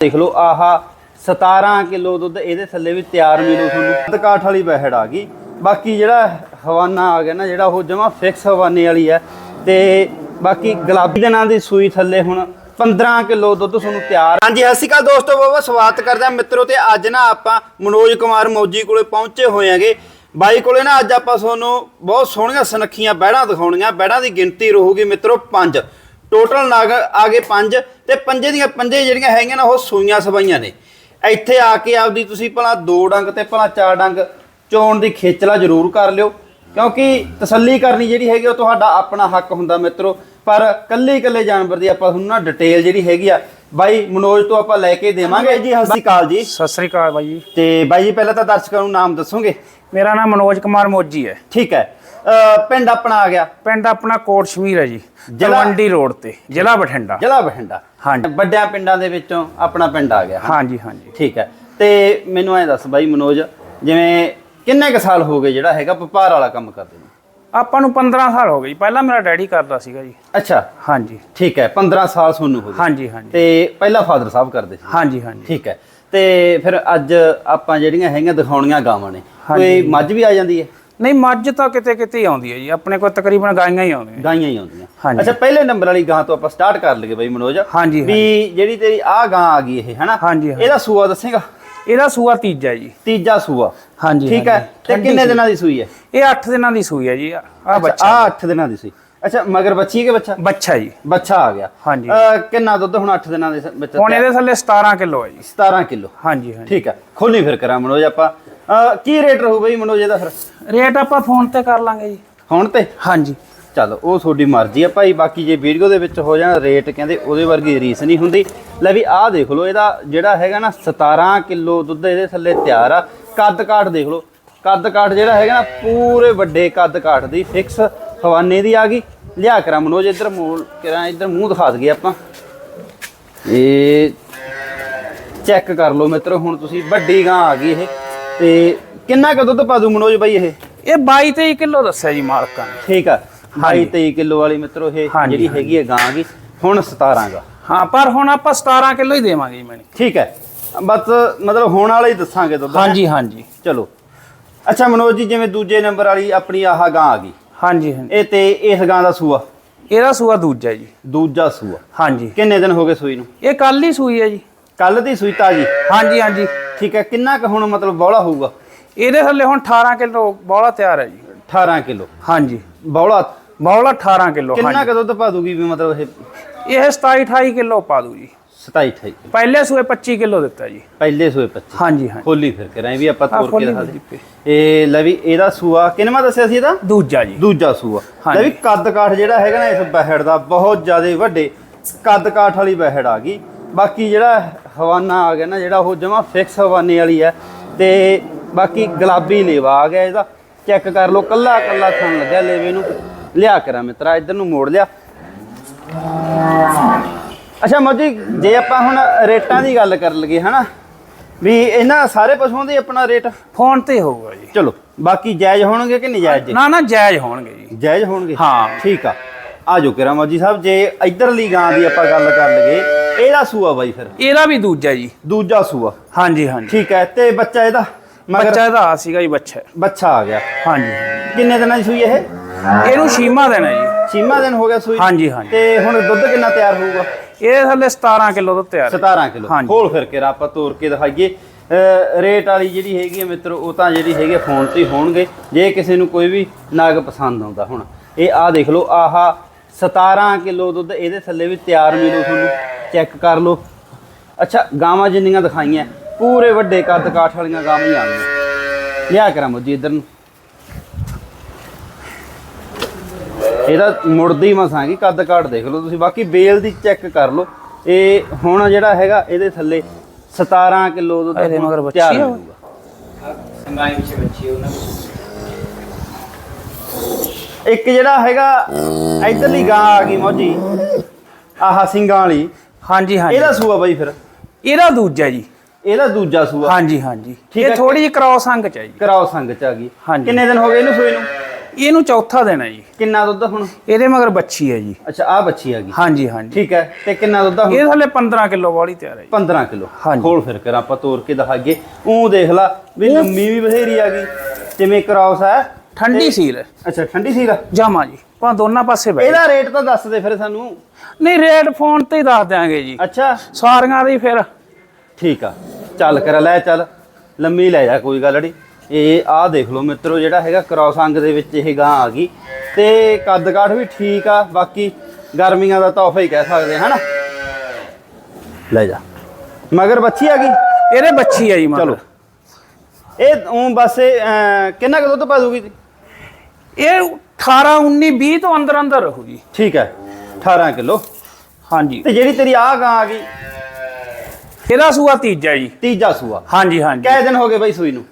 ਦੇਖ ਲਓ ਆਹਾ 17 ਕਿਲੋ ਦੁੱਧ ਇਹਦੇ ਥੱਲੇ ਵੀ ਤਿਆਰ ਮਿਲੂ ਤੁਹਾਨੂੰ। ਕਾਠ ਵਾਲੀ ਬਹਿੜ ਆ ਗਈ। ਬਾਕੀ ਜਿਹੜਾ ਹਵਾਨਾ ਆ ਗਿਆ ਨਾ ਜਿਹੜਾ ਉਹ ਜਮਾ ਫਿਕਸ ਹਵਾਨੇ ਵਾਲੀ ਹੈ ਤੇ ਬਾਕੀ ਗੁਲਾਬੀ ਦੇ ਨਾਂ ਦੀ ਸੂਈ ਥੱਲੇ ਹੁਣ 15 ਕਿਲੋ ਦੁੱਧ ਤੁਹਾਨੂੰ ਤਿਆਰ ਹਾਂਜੀ ਸਤਿ ਸ਼੍ਰੀ ਅਕਾਲ ਦੋਸਤੋ ਬਹੁਤ ਸਵਾਗਤ ਕਰਦੇ ਮਿੱਤਰੋ ਤੇ ਅੱਜ ਨਾ ਆਪਾਂ ਮਨੋਜ ਕੁਮਾਰ ਮੌਜੀ ਕੋਲੇ ਪਹੁੰਚੇ ਹੋਏ ਆਂਗੇ ਬਾਈ ਕੋਲੇ ਨਾ ਅੱਜ ਆਪਾਂ ਤੁਹਾਨੂੰ ਬਹੁਤ ਸੋਹਣੀਆਂ ਸੁਨੱਖੀਆਂ ਬਹਿੜਾਂ ਦਿਖਾਉਣੀਆਂ। ਬਹਿੜਾਂ ਦੀ ਗਿਣਤੀ ਰਹੂਗੀ ਮਿੱਤਰੋ 5 ਟੋਟਲ ਨਗ ਆ ਗਏ 5 ਤੇ ਪੰਜੇ ਦੀਆਂ ਪੰਜੇ ਜਿਹੜੀਆਂ ਹੈਗੀਆਂ ਨਾ ਉਹ ਸੂਈਆਂ ਸਵਾਈਆਂ ਨੇ। ਇੱਥੇ ਆ ਕੇ ਆਪਦੀ ਤੁਸੀਂ ਭਲਾ ਦੋ ਡੰਗ ਤੇ ਭਲਾ ਚਾਰ ਡੰਗ ਚੋਣ ਦੀ ਖੇਚਲਾ ਜ਼ਰੂਰ ਕਰ ਲਿਓ ਕਿਉਂਕਿ ਤਸੱਲੀ ਕਰਨੀ ਜਿਹੜੀ ਹੈਗੀ ਉਹ ਤੁਹਾਡਾ ਆਪਣਾ ਹੱਕ ਹੁੰਦਾ ਮਿੱਤਰੋ। ਪਰ ਕੱਲੇ ਕੱਲੇ ਜਾਨਵਰ ਦੀ ਆਪਾਂ ਤੁਹਾਨੂੰ ਨਾ ਡਿਟੇਲ ਜਿਹੜੀ ਹੈਗੀ ਆ ਬਾਈ ਮਨੋਜ ਤੋਂ ਆਪਾਂ ਲੈ ਕੇ ਦੇਵਾਂਗੇ। ਜੀ ਸਤਿ ਸ਼੍ਰੀ ਅਕਾਲ ਜੀ। ਸਤਿ ਸ੍ਰੀ ਅਕਾਲ ਬਾਈ ਜੀ। ਤੇ ਬਾਈ ਜੀ ਪਹਿਲਾਂ ਤਾਂ ਦਰਸ਼ਕਾਂ ਨੂੰ ਨਾਮ ਦੱਸੋਗੇ? ਮੇਰਾ ਨਾਮ ਮਨੋਜ ਕੁਮਾਰ ਮੋਜੀ ਹੈ। ਠੀਕ ਹੈ। ਪਿੰਡ ਆਪਣਾ ਆ ਗਿਆ? ਪਿੰਡ ਆਪਣਾ ਕੋਟ ਸ਼ਮੀਰ ਹੈ ਜੀ ਤਲਵੰਡੀ ਰੋਡ ਤੇ ਜ਼ਿਲ੍ਹਾ ਬਠਿੰਡਾ। ਜ਼ਿਲ੍ਹਾ ਬਠਿੰਡਾ। ਹਾਂਜੀ। ਵੱਡਿਆਂ ਪਿੰਡਾਂ ਦੇ ਵਿੱਚੋਂ ਆਪਣਾ ਪਿੰਡ ਆ ਗਿਆ ਹਾਂਜੀ ਹਾਂਜੀ। ਠੀਕ ਹੈ। ਤੇ ਮੈਨੂੰ ਐ ਦੱਸ ਬਾਈ ਮਨੋਜ ਜਿਵੇਂ ਕਿੰਨੇ ਕ ਸਾਲ ਹੋ ਗਏ ਜਿਹੜਾ ਹੈਗਾ ਵਪਾਰ ਵਾਲਾ ਕੰਮ ਕਰਦੇ ਨੂੰ? ਆਪਾਂ ਨੂੰ 15 ਸਾਲ ਹੋ ਗਏ ਜੀ। ਪਹਿਲਾਂ ਮੇਰਾ ਡੈਡੀ ਕਰਦਾ ਸੀਗਾ ਜੀ। ਅੱਛਾ। ਹਾਂਜੀ। ਠੀਕ ਹੈ 15 ਸਾਲ ਤੁਹਾਨੂੰ ਹੋ ਗਏ। ਹਾਂਜੀ ਹਾਂਜੀ। ਤੇ ਪਹਿਲਾਂ ਫਾਦਰ ਸਾਹਿਬ ਕਰਦੇ ਸੀ। ਹਾਂਜੀ ਹਾਂਜੀ। ਠੀਕ ਹੈ। ਤੇ ਫਿਰ ਅੱਜ ਆਪਾਂ ਜਿਹੜੀਆਂ ਹੈਗੀਆਂ ਦਿਖਾਉਣੀਆਂ ਗਾਵਾਂ ਨੇ। ਕੋਈ ਮੱਝ ਵੀ ਆ ਜਾਂਦੀ ਹੈ? ਨਹੀਂ ਮੱਝ ਤਾਂ ਕਿਤੇ ਕਿਤੇ ਹੀ ਆਉਂਦੀ ਹੈ ਜੀ। ਆਪਣੇ ਕੋਲ ਤਕਰੀਬਨ ਗਾਈਆਂ ਹੀ ਆਉਂਦੀਆਂ। ਗਾਈਆਂ ਹੀ ਆਉਂਦੀਆਂ। ਹਾਂਜੀ। ਅੱਛਾ ਪਹਿਲੇ ਨੰਬਰ ਵਾਲੀ ਗਾਂ ਤੋਂ ਆਪਾਂ ਸਟਾਰਟ ਕਰ ਲਈਏ ਬਾਈ ਮਨੋਜ। ਹਾਂਜੀ, ਵੀ ਜਿਹੜੀ ਤੇਰੀ ਆ ਗਾਂ ਆ ਗਈ ਇਹ ਹੈਨਾ? ਹਾਂਜੀ। ਇਹਦਾ ਸੂਆ ਦੱਸੇਗਾ? ਇਹਦਾ ਸੂਆ ਤੀਜਾ ਜੀ। ਤੀਜਾ ਸੂਆ। ਹਾਂਜੀ ਠੀਕ ਹੈ। ਤੇ ਕਿੰਨੇ। ਦਿਨਾਂ ਦੀ ਸੂਈ ਹੈ? ਇਹ 8 ਦਿਨਾਂ ਦੀ ਸੂਈ ਹੈ ਜੀ। ਆ ਆ ਬੱਚਾ 8 ਦਿਨਾਂ ਦੀ ਸੂਈ। ਅੱਛਾ ਮਗਰ ਬੱਚੀ ਕੇ ਬੱਚਾ? ਬੱਚਾ ਜੀ। ਬੱਚਾ ਆ ਗਿਆ। ਹਾਂਜੀ। ਕਿੰਨਾ ਦੁੱਧ ਹੁਣ 8 ਦਿਨਾਂ ਦੇ ਵਿੱਚ ਹੁਣ ਇਹਦੇ ਥੱਲੇ 17 ਕਿਲੋ ਹੈ ਜੀ। 17 ਕਿਲੋ। ਹਾਂਜੀ ਹਾਂਜੀ। ਠੀਕ ਹੈ। ਖੋਲੀ ਫਿਰ ਕਰਾਂ ਮਨੋਜ ਆਪਾਂ। ਕੀ ਰੇਟ ਰਹੂ ਬਈ ਮਨੋਜ ਇਹਦਾ ਫਿਰ? ਰੇਟ ਆਪਾਂ ਫੋਨ ਤੇ ਕਰ ਲਾਂਗੇ ਜੀ। ਹੁਣ ਤੇ? ਹਾਂਜੀ। ਚਲੋ ਉਹ ਤੁਹਾਡੀ ਮਰਜ਼ੀ ਆ ਭਾਈ। ਬਾਕੀ ਜੇ ਵੀਡੀਓ ਦੇ ਵਿੱਚ ਹੋ ਜਾਣ ਰੇਟ ਕਹਿੰਦੇ ਉਹਦੇ ਵਰਗੀ ਰੀਸ ਨਹੀਂ ਹੁੰਦੀ। ਲੈ ਵੀ ਆਹ ਦੇਖ ਲਓ ਇਹਦਾ ਜਿਹੜਾ ਹੈਗਾ ਨਾ 17 ਕਿਲੋ ਦੁੱਧ ਇਹਦੇ ਥੱਲੇ ਤਿਆਰ ਆ। ਕੱਦ ਕਾਠ ਦੇਖ ਲਓ। ਕੱਦ ਕਾਠ ਜਿਹੜਾ ਹੈਗਾ ਨਾ ਪੂਰੇ ਵੱਡੇ ਕੱਦ ਕਾਠ ਦੀ ਫਿਕਸ ਹਵਾਨੇ ਦੀ ਆ ਗਈ। ਲਿਆ ਕਰਾਂ ਮਨੋਜ ਇੱਧਰ ਮੂਲ ਕਰਾਂ ਇੱਧਰ ਮੂੰਹ ਦਿਖਾ ਦਈਏ ਆਪਾਂ। ਇਹ ਚੈੱਕ ਕਰ ਲਓ ਮਿੱਤਰੋ ਹੁਣ ਤੁਸੀਂ ਵੱਡੀ ਗਾਂ ਆ ਗਈ ਇਹ। ਤੇ ਕਿੰਨਾ ਕੁ ਦੁੱਧ ਪਾ ਦੂ ਮਨੋਜ ਬਾਈ ਇਹ? ਇਹ 22 23 ਕਿਲੋ ਦੱਸਿਆ ਜੀ ਮਾਲਕਾਂ ਨੇ। ਠੀਕ ਆ 22 23 ਕਿਲੋ ਵਾਲੀ ਮਿੱਤਰੋ ਇਹ ਜਿਹੜੀ ਹੈਗੀ ਹੈ ਗਾਂ ਦੀ ਹੁਣ 17 ਗਾ। ਹਾਂ ਪਰ ਹੁਣ ਆਪਾਂ 17 ਕਿਲੋ ਹੀ ਦੇਵਾਂਗੇ ਜੀ ਮੈਨੂੰ ਠੀਕ ਹੈ ਬਸ ਮਤਲਬ ਹੋਣ ਵਾਲਾ ਹੀ ਦੱਸਾਂਗੇ ਦੁੱਧ ਹਾਂਜੀ ਹਾਂਜੀ। ਚਲੋ। ਅੱਛਾ ਮਨੋਜ ਜੀ ਜਿਵੇਂ ਦੂਜੇ ਨੰਬਰ ਵਾਲੀ ਆਪਣੀ ਆਹ ਗਾਂ ਆ ਗਈ। ਹਾਂਜੀ ਹਾਂਜੀ। ਇਹ ਤੇ ਇਸ ਗਾਂ ਦਾ ਸੂਆ? ਇਹਦਾ ਸੂਆ ਦੂਜਾ ਜੀ। ਦੂਜਾ ਸੂਆ। ਹਾਂਜੀ। ਕਿੰਨੇ ਦਿਨ ਹੋ ਗਏ ਸੂਈ ਨੂੰ? ਇਹ ਕੱਲ ਹੀ ਸੂਈ ਹੈ ਜੀ। ਕੱਲ ਦੀ ਸੂਈ ਤਾਜੀ? ਹਾਂਜੀ ਹਾਂਜੀ। ਠੀਕ ਹੈ ਕਿੰਨਾ ਕੁ ਹੁਣ ਮਤਲਬ ਬੌਲਾ ਹੋਊਗਾ? ਇਹਦੇ ਥੱਲੇ ਹੁਣ 18 ਕਿਲੋ ਬੌਲਾ ਤਿਆਰ ਹੈ ਜੀ। 18 ਕਿਲੋ। ਹਾਂਜੀ। ਬੌਲਾ? ਬੌਲਾ 18 ਕਿਲੋ ਕਿੰਨਾ ਕੁ ਦੁੱਧ ਪਾ ਦੂਗੀ ਵੀ ਮਤਲਬ ਇਹ? ਇਹ 27 28 ਕਿਲੋ ਪਾ ਦੂ ਜੀ। 27 28 ਪਹਿਲੇ ਸੂਏ 25 ਕਿਲੋ ਦਿੱਤਾ ਜੀ। ਪਹਿਲੇ ਸੂਏ 25 ਹਾਂਜੀ ਹਾਂਜੀ। ਖੋਲੀ ਫਿਰ ਕੇ ਰਾਂ ਵੀ ਆਪਾਂ ਹਾਂ, ਤੋੜ ਕੇ ਦਿਖਾ ਦੇ ਇਹ ਲੈ ਵੀ ਇਹਦਾ ਸੂਆ ਕਿੰਨਵਾਂ ਦੱਸਿਆ ਸੀ ਇਹਦਾ? ਦੂਜਾ ਜੀ। ਦੂਜਾ ਸੂਆ। ਲੈ ਵੀ ਕੱਦ ਕਾਠ ਜਿਹੜਾ ਹੈਗਾ ਨਾ ਇਸ ਬਹਿੜ ਦਾ ਬਹੁਤ ਜ਼ਿਆਦਾ ਵੱਡੇ। ਕੱਦ ਕਾਠ ਵਾਲੀ ਬਹਿੜ ਆ ਗਈ। ਬਾਕੀ ਜਿਹੜਾ ਹਵਾਨਾ ਆ ਗਿਆ ਨਾ ਜਿਹੜਾ ਉਹ ਜਮਾ ਫਿਕਸ ਹਵਾਨੇ ਵਾਲੀ ਹੈ ਤੇ ਬਾਕੀ ਗੁਲਾਬੀ ਲੇਵਾ ਆ ਗਿਆ ਇਹਦਾ। ਚੈੱਕ ਕਰ ਲਓ ਕੱਲਾ ਕੱਲਾ ਥਣ ਲੱਗਿਆ ਲੇਵੇ ਨੂੰ। ਲਿਆ ਕਰਾਂ ਮਿੱਤਰਾ ਇੱਧਰ ਨੂੰ ਮੋੜ ਲਿਆ। ਅੱਛਾ ਮੋਜੀ ਜੇ ਆਪਾਂ ਹੁਣ ਰੇਟਾਂ ਦੀ ਗੱਲ ਕਰ ਲਈਏ ਹਨਾ? ਵੀ ਇਹਨਾਂ ਸਾਰੇ ਪਸ਼ੂਆਂ ਦੀ ਆਪਣਾ ਰੇਟ? ਫੋਨ ਤੇ ਹੋਊਗਾ ਜੀ। ਚਲੋ ਬਾਕੀ ਜਾਇਜ਼ ਹੋਣਗੇ ਕਿ ਨਹੀਂ ਜਾਇਜ਼ ਜੀ? ਨਾ ਨਾ ਜਾਇਜ਼ ਹੋਣਗੇ ਜੀ। ਜਾਇਜ਼ ਹੋਣਗੇ? ਹਾਂ। ਠੀਕ ਆ। ਆਜੋ ਕਿਰਾ ਮੌਜੀ ਸਾਹਿਬ ਜੇ ਇਧਰਲੀ ਗਾਂ ਦੀ ਆਪਾਂ ਗੱਲ ਕਰ ਲਈਏ ਇਹਦਾ ਸੂਆ ਬਾਈ ਫਿਰ? ਇਹਦਾ ਵੀ ਦੂਜਾ ਜੀ। ਦੂਜਾ ਸੂਆ? ਹਾਂਜੀ ਹਾਂਜੀ। ਠੀਕ ਹੈ ਤੇ ਬੱਚਾ ਇਹਦਾ? ਬੱਚਾ ਇਹਦਾ ਆ ਸੀਗਾ ਜੀ ਬੱਚਾ। ਬੱਚਾ ਆ ਗਿਆ। ਹਾਂਜੀ। ਕਿੰਨੇ ਦਿਨਾਂ ਦੀ ਸੂਈ ਇਹ? ਇਹਨੂੰ ਸ਼ੀਮਾ ਦੇਣਾ ਜੀ। ਛੀਮਾ ਦਿਨ ਹੋ ਗਿਆ ਸੂਈ ਹਾਂਜੀ ਹਾਂਜੀ। ਤੇ ਹੁਣ ਦੁੱਧ ਕਿੰਨਾ ਤਿਆਰ ਹੋਊਗਾ? ਇਹ ਥੱਲੇ 17 ਕਿਲੋ ਦਾ ਤਿਆਰ ਹੈ। 17 ਕਿਲੋ। ਖੋਲ ਫਿਰ ਕੇ ਆਪਾਂ ਤੋੜ ਕੇ ਦਿਖਾਈਏ। ਰੇਟ ਵਾਲੀ ਜਿਹੜੀ ਹੈਗੀ ਮਿੱਤਰੋ ਉਹ ਤਾਂ ਜਿਹੜੀ ਹੈਗੀ ਫੋਨ ਤੇ ਹੋਣਗੇ। ਜੇ ਕਿਸੇ ਨੂੰ ਕੋਈ ਵੀ ਨਾਗ ਪਸੰਦ ਆਉਂਦਾ ਹੁਣ। ਇਹ ਆ ਦੇਖ ਲਓ ਆਹਾ 17 ਕਿਲੋ ਦੁੱਧ ਇਹਦੇ ਥੱਲੇ ਵੀ ਤਿਆਰ ਮਿਲੂ ਤੁਹਾਨੂੰ। ਚੈੱਕ ਕਰ ਲਓ। ਅੱਛਾ ਗਾਵਾਂ ਜਿੰਨੀਆਂ ਦਿਖਾਈਆਂ ਪੂਰੇ ਵੱਡੇ ਕੱਦ ਕਾਠ ਵਾਲੀਆਂ ਗਾਵਾਂ ਹੀ ਆਉਂਦੀਆਂ ਲਿਆ ਕਰਾਂ ਮੋਜੀ ਇਧਰ ਨੂੰ। ਇਹਦਾ ਮੁੜਦੀ ਮਸਾਂ ਕੀ ਕੱਦ ਕਾਠ ਦੇਖ ਲਓ ਤੁਸੀਂ। ਬਾਕੀ ਬੇਲ ਦੀ ਚੈੱਕ ਕਰ ਲਓ। ਇਹ ਹੁਣ ਜਿਹੜਾ ਹੈਗਾ ਇਹਦੇ ਥੱਲੇ 17 ਕਿਲੋ ਦੁੱਧ ਇਹਦੇ ਮਗਰ ਬੱਚੀ ਆ? ਹੋਊਗਾ। ਇੱਕ ਜਿਹੜਾ ਹੈਗਾ ਇਧਰਲੀ ਗਾਂ ਆ ਗਈ ਮੋਜੀ। ਆਹ ਸਿੰਘਾਂ ਵਾਲੀ। ਹਾਂਜੀ ਹਾਂਜੀ। ਇਹਦਾ ਸੂਆ ਬਾਈ ਫਿਰ? ਇਹਦਾ ਦੂਜਾ ਜੀ। ਇਹਦਾ ਦੂਜਾ ਸੂਆ। ਹਾਂਜੀ ਹਾਂਜੀ। ਇਹ। ਥੋੜੀ ਜਿਹੀ ਕ੍ਰਾਸ ਅੰਗ ਚ ਹੈ ਜੀ। ਕਰਾਓ ਸੰਗ ਚ ਆ ਗਈ। ਕਿੰਨੇ ਦਿਨ ਹੋ ਗਏ ਇਹਨੂੰ ਸੂਏ ਨੂੰ? ਇਹਨੂੰ ਚੌਥਾ ਦੇਣਾ ਜੀ। ਕਿੰਨਾ ਦੁੱਧ ਹੁਣ? ਇਹਦੇ ਮਗਰ ਬੱਚੀ ਹੈ ਜੀ। ਅੱਛਾ ਆ ਬੱਚੀ ਆ ਗਈ। ਹਾਂਜੀ ਹਾਂਜੀ। ਠੀਕ ਹੈ ਤੇ ਕਿੰਨਾ ਦੁੱਧ ਆ ਹੁਣ? ਇਹ ਥੱਲੇ 15 ਕਿਲੋ ਵਾਲੀ ਤਿਆਰ ਹੈ ਜੀ। 15 ਕਿਲੋ। ਹਾਂਜੀ। ਖੋਲ ਫਿਰ ਕਰ ਆਪਾਂ ਤੋੜ ਕੇ ਦਿਖਾਈਏ। ਉਹ ਦੇਖ ਲਾ ਵੀ ਲੰਮੀ ਵੀ ਬਥੇਰੀ ਆ ਗਈ। ਜਿਵੇਂ ਕ੍ਰਾਸ ਹੈ? ਠੰਡੀ ਸੀਲ ਹੈ। ਅੱਛਾ ਠੰਡੀ ਸੀਗਾ ਜਾਮਾ ਜੀ। ਪਾ ਦੋਨਾਂ ਪਾਸੇ ਬੈ ਇਹਦਾ ਰੇਟ ਤਾਂ ਦੱਸ ਦੇ ਫਿਰ ਸਾਨੂੰ। ਨਹੀਂ ਰੇਟ ਫੋਨ ਤੇ ਹੀ ਦੱਸ ਦਿਆਂਗੇ ਜੀ। ਅੱਛਾ। ਸਾਰੀਆਂ ਦੀ ਫਿਰ। ਠੀਕ ਆ। ਚੱਲ ਕਰ ਲੈ ਚੱਲ। ਲੰਮੀ ਲੈ ਜਾ ਕੋਈ ਗੱਲ ਨਹੀਂ ਇਹ ਆਹ ਦੇਖ ਲਓ ਮਿੱਤਰੋ ਜਿਹੜਾ ਹੈਗਾ ਕ੍ਰਾਸ ਅੰਗ ਦੇ ਵਿੱਚ ਇਹ ਗਾਂ ਆ ਗਈ। ਤੇ ਕੱਦ ਕਾਠ ਵੀ ਠੀਕ ਆ ਬਾਕੀ ਗਰਮੀਆਂ ਦਾ ਤੋਹਫਾ ਹੀ ਕਹਿ ਸਕਦੇ ਹਾਂ ਹਨਾ? ਲੈ ਜਾ। ਮਗਰ ਬੱਚੀ ਆ ਗਈ? ਇਹਦੇ ਬੱਚੀ ਹੈ ਜੀ ਮਗਰ। ਚਲੋ। ਇਹ ਉਹ ਬਸ ਕਿੰਨਾ ਕੁ ਦੁੱਧ ਪਾ ਦੂਗੀ? ਇਹ 18 19 20 ਤੋਂ ਅੰਦਰ ਅੰਦਰ ਰਹੂ ਜੀ ਠੀਕ ਹੈ 18 ਕਿਲੋ। ਹਾਂਜੀ। ਤੇ ਜਿਹੜੀ ਤੇਰੀ ਆਹ ਗਾਂ ਆ ਗਈ? ਇਹਦਾ ਸੂਆ ਤੀਜਾ ਜੀ। ਤੀਜਾ ਸੂਆ। ਹਾਂਜੀ ਹਾਂਜੀ। ਕੈ ਦਿਨ ਹੋ ਗਏ ਬਈ ਸੂਈ ਨੂੰ?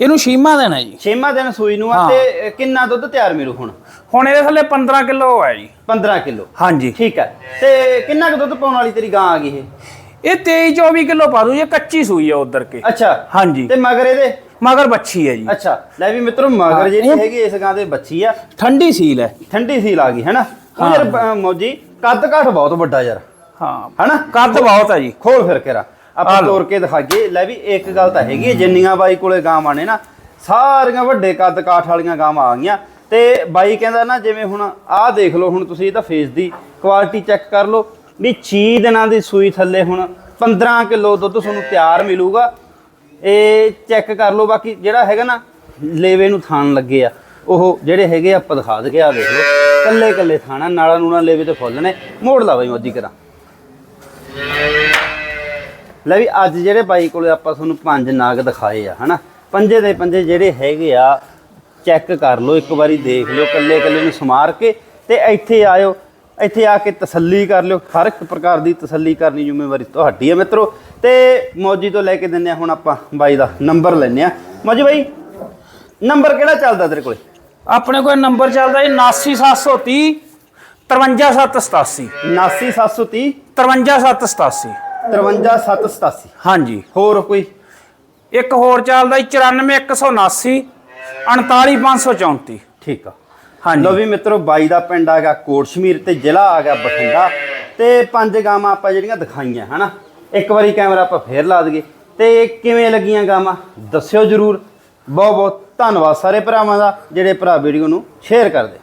ਇਹਨੂੰ ਸ਼ੀਮਾ ਦੇਣਾ ਜੀ। ਛੇਵਾਂ ਦਿਨ ਸੂਈ ਨੂੰ ਆ। ਤੇ ਕਿੰਨਾ ਦੁੱਧ ਤਿਆਰ ਮਿਲੂ ਹੁਣ? ਹੁਣ ਇਹਦੇ ਥੱਲੇ 15 ਕਿਲੋ ਹੈ ਜੀ। 15 ਕਿਲੋ। ਹਾਂਜੀ। ਠੀਕ ਹੈ ਤੇ ਕਿੰਨਾ ਕੁ ਦੁੱਧ ਪਾਉਣ ਵਾਲੀ ਤੇਰੀ ਗਾਂ ਆ ਗਈ ਇਹ? ਇਹ 23 24 ਕਿਲੋ ਪਾ ਦੂ ਇਹ ਕੱਚੀ ਸੂਈ ਹੈ ਉਧਰ ਕੇ। ਅੱਛਾ। ਹਾਂਜੀ। ਤੇ ਮਗਰ ਇਹਦੇ? ਮਗਰ ਬੱਚੀ ਹੈ ਜੀ। ਅੱਛਾ। ਲੈ ਵੀ ਮਿੱਤਰੋ ਮਗਰ ਜਿਹੜੀ ਹੈਗੀ ਇਸ ਗਾਂ ਦੇ ਬੱਚੀ ਆ। ਠੰਡੀ ਸੀਲ ਹੈ। ਠੰਡੀ ਸੀਲ ਆ ਗਈ ਹੈਨਾ? ਉਹ। ਯਾਰ ਮੌਜੀ ਕੱਦ ਕਾਠ ਬਹੁਤ ਵੱਡਾ ਯਾਰ। ਹਾਂ। ਹੈਨਾ? ਕੱਦ ਬਹੁਤ ਹੈ ਜੀ। ਖੋਲ ਫਿਰ ਕੇਰਾ। ਆ ਆਪਾਂ। ਤੋੜ ਕੇ ਦਿਖਾਈਏ। ਲੈ ਵੀ ਇੱਕ ਗੱਲ ਤਾਂ ਹੈਗੀ ਜਿੰਨੀਆਂ ਬਾਈ ਕੋਲੇ ਗਾਵਾਂ ਨੇ ਨਾ ਸਾਰੀਆਂ ਵੱਡੇ ਕੱਦ ਕਾਠ ਵਾਲੀਆਂ ਗਾਵਾਂ ਆ ਗਈਆਂ। ਤੇ ਬਾਈ ਕਹਿੰਦਾ ਨਾ ਜਿਵੇਂ ਹੁਣ ਆਹ ਦੇਖ ਲਓ ਹੁਣ ਤੁਸੀਂ ਇਹਦਾ ਫੇਸ ਦੀ ਕੁਆਲਿਟੀ ਚੈੱਕ ਕਰ ਲਓ ਵੀ 6 ਦਿਨਾਂ ਦੀ ਸੂਈ ਥੱਲੇ ਹੁਣ 15 ਕਿਲੋ ਦੁੱਧ ਤੁਹਾਨੂੰ ਤਿਆਰ ਮਿਲੂਗਾ। ਇਹ ਚੈੱਕ ਕਰ ਲਓ ਬਾਕੀ ਜਿਹੜਾ ਹੈਗਾ ਨਾ ਲੇਵੇ ਨੂੰ ਥਾਣ ਲੱਗੇ ਆ। ਉਹ ਜਿਹੜੇ ਹੈਗੇ ਆ ਆਪਾਂ ਦਿਖਾ ਦਗੇ ਆ ਦੇਖ ਲਓ। ਕੱਲੇ ਕੱਲੇ ਥਾਣਾ ਨਾਲਾ ਨੂਣਾ ਲੇਵੇ ਤੇ ਫੁੱਲ ਨੇ। ਮੋੜ ਲਾ ਬਾਈ ਮੋਦੀ ਕਰਾਂ। ਲੈ ਵੀ ਅੱਜ ਜਿਹੜੇ ਬਾਈ ਕੋਲੇ ਆਪਾਂ ਤੁਹਾਨੂੰ ਪੰਜ ਨਾਗ ਦਿਖਾਏ ਆ ਹਨਾ? ਪੰਜੇ ਦੇ ਪੰਜੇ ਜਿਹੜੇ ਹੈਗੇ ਆ ਚੈੱਕ ਕਰ ਲਓ ਇੱਕ ਵਾਰੀ ਦੇਖ ਲਿਓ ਕੱਲੇ ਕੱਲੇ ਨੂੰ ਸਮਾਰ ਕੇ ਤੇ ਇੱਥੇ ਆਇਓ ਇੱਥੇ ਆ ਕੇ ਤਸੱਲੀ ਕਰ ਲਿਓ ਹਰ ਇੱਕ ਪ੍ਰਕਾਰ ਦੀ ਤਸੱਲੀ ਕਰਨੀ ਜ਼ਿੰਮੇਵਾਰੀ ਤੁਹਾਡੀ ਹੈ ਮਿੱਤਰੋ। ਤੇ ਮੌਜੀ ਤੋਂ ਲੈ ਕੇ ਦਿੰਨੇ ਆ ਹੁਣ ਆਪਾਂ ਬਾਈ ਦਾ ਨੰਬਰ ਲੈਨੇ ਆ ਮੌਜੀ ਬਾਈ ਨੰਬਰ ਕਿਹੜਾ ਚੱਲਦਾ ਤੇਰੇ ਕੋਲੇ? ਆਪਣੇ ਕੋਲ ਨੰਬਰ ਚੱਲਦਾ ਜੀ 89730 53787 79730 53787 53787 ਹਾਂਜੀ। ਹੋਰ ਕੋਈ? ਇੱਕ ਹੋਰ ਚੱਲਦਾ ਜੀ 94179 49534 ਠੀਕ ਆ। ਹਾਂਜੀ। ਲੋ ਵੀ ਮਿੱਤਰੋ ਬਾਈ ਦਾ ਪਿੰਡ ਆ ਗਿਆ ਕੋਟਸ਼ਮੀਰ ਤੇ ਜ਼ਿਲ੍ਹਾ ਆ ਗਿਆ ਬਠਿੰਡਾ। ਤੇ ਪੰਜ ਗਾਵਾਂ ਆਪਾਂ ਜਿਹੜੀਆਂ ਦਿਖਾਈਆਂ ਹਨਾ? ਇੱਕ ਵਾਰੀ ਕੈਮਰਾ ਆਪਾਂ ਫੇਰ ਲਾ ਦਈਏ। ਤੇ ਕਿਵੇਂ ਲੱਗੀਆਂ ਗਾਵਾਂ? ਦੱਸਿਓ ਜਰੂਰ। ਬਹੁਤ ਬਹੁਤ ਧੰਨਵਾਦ ਸਾਰੇ ਭਰਾਵਾਂ ਦਾ ਜਿਹੜੇ ਭਰਾ ਵੀਡੀਓ ਨੂੰ ਸ਼ੇਅਰ ਕਰਦੇ।